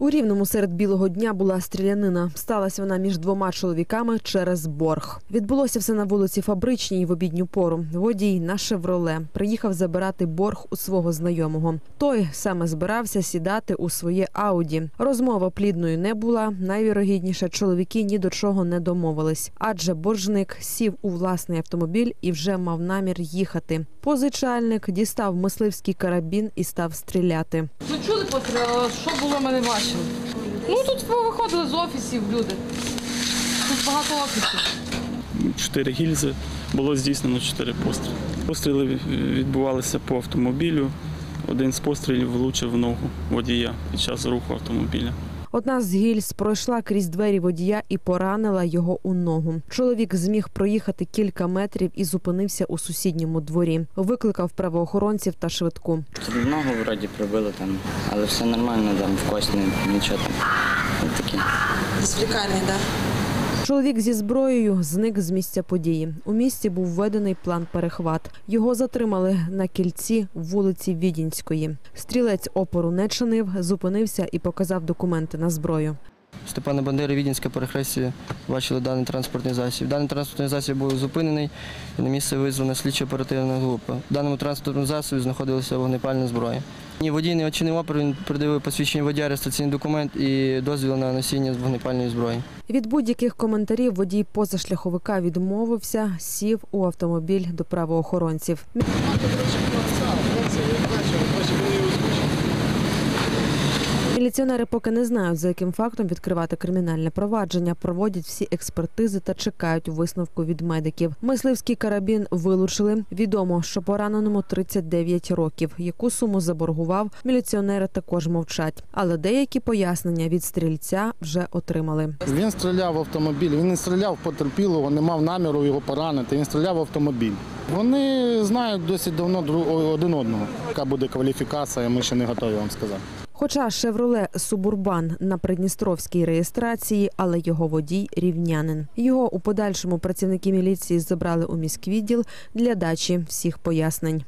У рівному серед білого дня була стрілянина. Сталася вона між двома чоловіками через борг. Відбулося все на вулиці Фабричній в обідню пору. Водій на шевроле приїхав забирати борг у свого знайомого. Той саме збирався сідати у своє ауді. Розмова плідною не була. Найвірогідніше чоловіки ні до чого не домовились, адже боржник сів у власний автомобіль і вже мав намір їхати. Позичальник дістав мисливський карабін і став стріляти. Ну чули що було, ми не бачили. Ну тут виходили з офісів люди. Тут багато офісів. чотири гільзи. Було здійснено чотири постріли. Постріли відбувалися по автомобілю. Один з пострілів влучив в ногу водія під час руху автомобіля. Одна з гільз пройшла крізь двері водія і поранила його у ногу. Чоловік зміг проїхати кілька метрів і зупинився у сусідньому дворі. Викликав правоохоронців та швидку. Ногу вроді прибили там, але все нормально, там в кості, нічого там. Ось таке. Звлікальний, так? Чоловік зі зброєю зник з місця події. У місті був введений план перехват. Його затримали на кільці вулиці Відінської. Стрілець опору не чинив, зупинився і показав документи на зброю. Степана Бандери, Відінське перехрестя, бачили даний транспортний засіб. Даний транспортний засіб був зупинений і на місце визвана слідчо-оперативна група. В даному транспортному засобі знаходилася вогнепальна зброя. Ні, водій не очинив опір, він придивив посвідчення водія, реєстраційний документ і дозвіл на носіння вогнепальної зброї. Від будь-яких коментарів водій позашляховика відмовився, сів у автомобіль до правоохоронців. Міліціонери поки не знають, за яким фактом відкривати кримінальне провадження. Проводять всі експертизи та чекають висновку від медиків. Мисливський карабін вилучили. Відомо, що пораненому 39 років. Яку суму заборгував, міліціонери також мовчать. Але деякі пояснення від стрільця вже отримали. Він стріляв в автомобіль, він не стріляв потерпілого, не мав наміру його поранити. Він стріляв в автомобіль. Вони знають досить давно один одного. Яка буде кваліфікація, ми ще не готові вам сказати. Хоча Шевроле Субурбан на придністровській реєстрації, але його водій рівнянин. Його у подальшому працівники міліції забрали у міськвідділ для дачі всіх пояснень.